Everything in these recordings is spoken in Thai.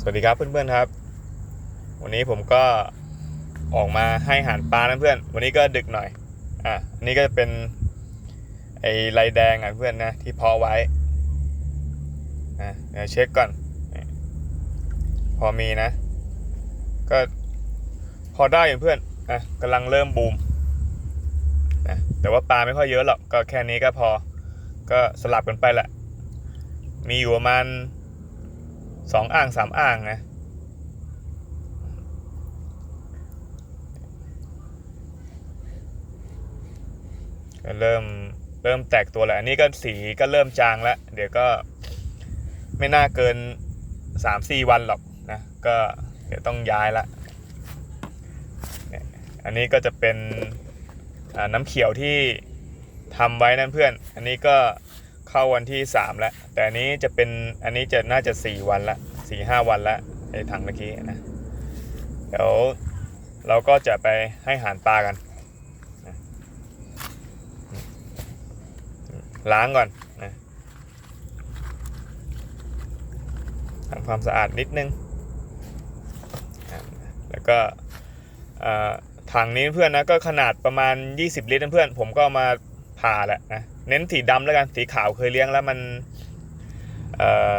สวัสดีครับเพื่อนๆครับ วันนี้ผมก็ออกมาให้อาหารปลานะเพื่อน วันนี้ก็ดึกหน่อย อะอันนี้ก็จะเป็นไอ้ลายแดงอะเพื่อนนะที่เพาะไว้อะเดี๋ยวเช็คก่อน พอมีนะ ก็พอได้อยู่เพื่อนอะกำลังเริ่มบูมนะแต่ว่าปลาไม่ค่อยเยอะหรอกก็แค่นี้ก็พอ ก็สลับกันไปแหละ มีอยู่ประมาณ สองอ่างสามอ่างนะก็เริ่มเริ่มแตกตัวแล้ว อันนี้ก็สีก็เริ่มจางแล้ว เดี๋ยวก็ไม่น่าเกินสามสี่วันหรอกนะ ก็เดี๋ยวต้องย้ายละ อันนี้ก็จะเป็นน้ำเขียวที่ทำไว้นั่นเพื่อน อันนี้ก็ เข้าวันที่ 3 แล้ว แต่อันนี้จะเป็นอันนี้จะน่าจะ 4 วันละสี่ห้าวันละไอ้ถังเมื่อกี้นะเดี๋ยวเราก็จะไปให้อาหารปลากัน ล้างก่อนนะทำความสะอาดนิดนึง แล้วก็ถังนี้เพื่อนนะก็ขนาดประมาณ 20 ลิตรเพื่อน ผมก็มา ผ่าแหละนะเน้นสีดำแล้วกันสีขาวเคยเลี้ยงแล้วมันเอ่อ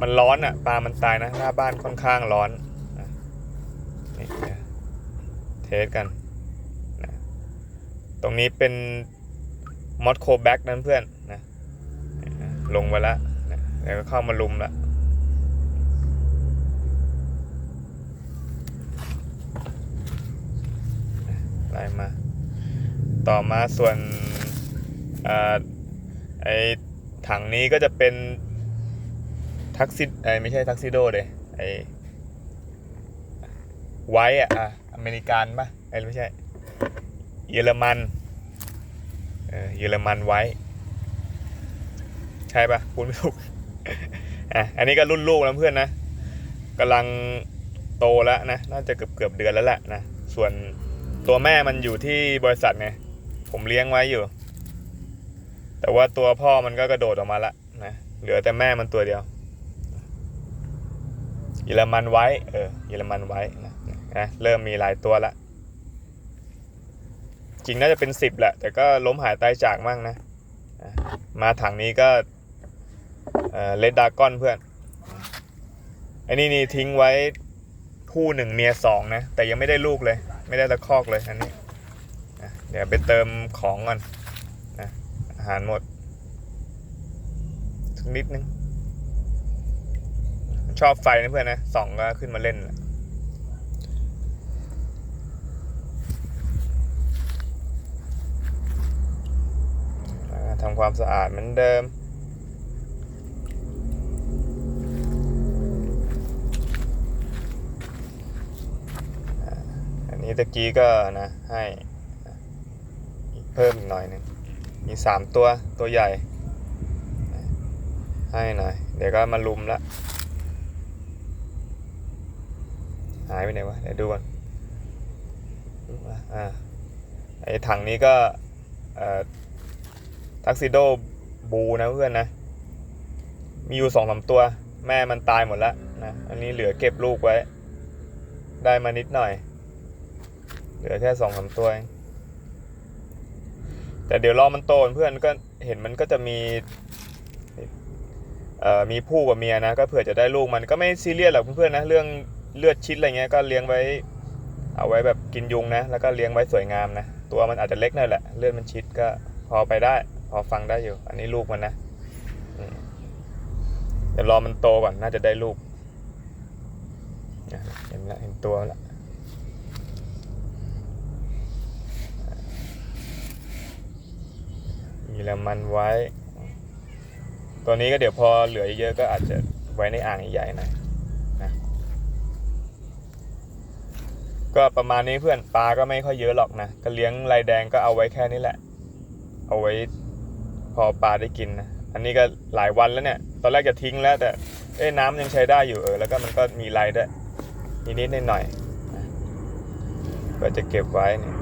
มันร้อนอะปลามันตายนะหน้าบ้านค่อนข้างร้อนนี่นะเทสกันนะตรงนี้เป็นมอสโคแบ็กนั้นเพื่อนนะลงไปแล้วนะแล้วก็เข้ามาลุมล้วไล่มา ต่อมาส่วนอไอถังนี้ก็จะเป็นทักซิไอไม่ใช่ทักซิโดเลยไอไว้อะอะอเมริกันปะไอไม่ใช่ เยอรมันเออเยอรมันไว้ ใช่ปะพูดไม่ถูกอะอันนี้ก็รุ่นลูกแล้วเพื่อนนะกำลังโตแล้วนะ น่าจะเกือบเกือบเดือนแล้วแหละนะ ส่วนตัวแม่มันอยู่ที่บริษัทไง ผมเลี้ยงไว้อยู่ แต่ว่าตัวพ่อมันก็กระโดดออกมาละนะเหลือแต่แม่มันตัวเดียวเยอรมันไว้ เออเยอรมันไว้นะนะเริ่มมีหลายตัวละจริงน่าจะเป็นสิบแหละ แต่ก็ล้มหายตายจากมั่งนะ มาถังนี้ก็เลดดากอนเพื่อน อันนี้นี่ทิ้งไว้คู่หนึ่งเมียสองนะ แต่ยังไม่ได้ลูกเลย ไม่ได้ตะคอกเลยอันนี้ เดี๋ยวไปเติมของก่อนนะอาหารหมดสักนิดนึง ชอบไฟนะเพื่อนนะสองก็ขึ้นมาเล่นแหละทำความสะอาดเหมือนเดิม อันนี้ตะกี้ก็นะให้ พิ่มอีกหน่อยหนึ่งมีสามตัวตัวใหญ่ ให้หน่อย เดี๋ยวก็มาลุมละหายไปไหนวะเดี๋ยวดูก่อนอ่าไอ้ถังนี้ก็ทักซิโดบูนะเพื่อนนะ มีอยู่สองสามตัว แม่มันตายหมดแล้วนะ อันนี้เหลือเก็บลูกไว้ ได้มานิดหน่อย เหลือแค่สองสามตัวเอง แต่เดี๋ยวรอมันโตเพื่อนก็เห็นมันก็จะมีเอ่อมีผู้กับเมียนะก็เผื่อจะได้ลูกมันก็ไม่ซีเรียสหรอกเพื่อนๆนะเรื่องเลือดชิดอะไรเงี้ยก็เลี้ยงไว้ เอาไว้แบบกินยุงนะ แล้วก็เลี้ยงไว้สวยงามนะ ตัวมันอาจจะเล็กหน่อยแหละเลือดมันชิดก็พอไปได้ พอฟังได้อยู่ อันนี้ลูกมันนะเดี๋ยวรอมันโตก่อนน่าจะได้ลูกเนี่ยเห็นละเห็นตัวละ เยอรมันไว้ ตัวนี้ก็เดี๋ยวพอเหลือเยอะๆก็อาจจะไว้ในอ่างใหญ่ๆหน่อยนะก็ประมาณนี้เพื่อนปลาก็ไม่ค่อยเยอะหรอกนะก็เลี้ยงลายแดงก็เอาไว้แค่นี้แหละ เอาไว้พอปลาได้กินนะอันนี้ก็หลายวันแล้วเนี่ย ตอนแรกจะทิ้งแล้วแต่เอ้น้ำยังใช้ได้อยู่เออแล้วก็มันก็มีลายได้นิดๆหน่อยๆก็จะเก็บไว้เนี่ย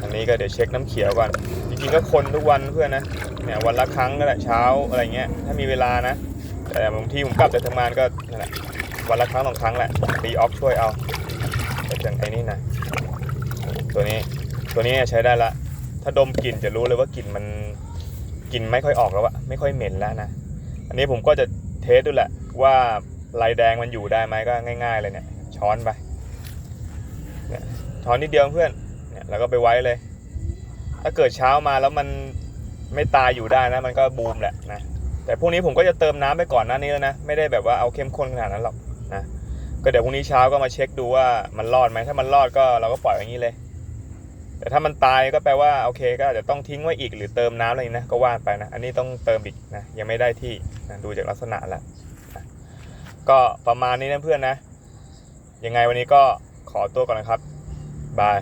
อั นี้ก็เดี๋ยวเช็คน้ำเขียวก่อนจริงๆก็คนทุกวันเพื่อนนะเนี่ยวันละครั้งก็ได้เช้าอะไรเงี้ยถ้ามีเวลานะแต่บางทีผมกลับจากทำงานก็นั่นแหละวันละครั้งสองครั้งแหละตีออฟช่วยเอาแต่จังไอ้นี่นะตัวนี้ตัวนี้ใช้ได้ละ ถ้าดมกลิ่นจะรู้เลยว่ากลิ่นมันกลิ่นไม่ค่อยออกแล้วอะไม่ค่อยเหม็นแล้วนะอันนี้ผมก็จะเทสดูแหละว่าลายแดงมันอยู่ได้ไหมก็ง่าย ๆ เลยเนี่ยช้อนไปเนี่ยช้อนนิดเดียวเพื่อน เนี่ยแล้วก็ไปไว้เลย ถ้าเกิดเช้ามาแล้วมันไม่ตายอยู่ได้นะ มันก็บูมแหละนะแต่พวกนี้ผมก็จะเติมน้ำไปก่อนหน้านี้แล้วนะ ไม่ได้แบบว่าเอาเข้มข้นขนาดนั้นหรอกนะก็เดี๋ยวพรุ่งนี้เช้าก็มาเช็คดูว่ามันรอดไหมถ้ามันรอดก็เราก็ปล่อยอย่างนี้เลย แต่ถ้ามันตายก็แปลว่าโอเค ก็อาจจะต้องทิ้งไว้อีกหรือเติมน้ำอะไรนะก็ว่าไปนะ อันนี้ต้องเติมอีกนะยังไม่ได้ที่นะดูจากลักษณะแล้วนะก็ประมาณนี้นะเพื่อนนะยังไงวันนี้ก็ขอตัวก่อนนะครับบาย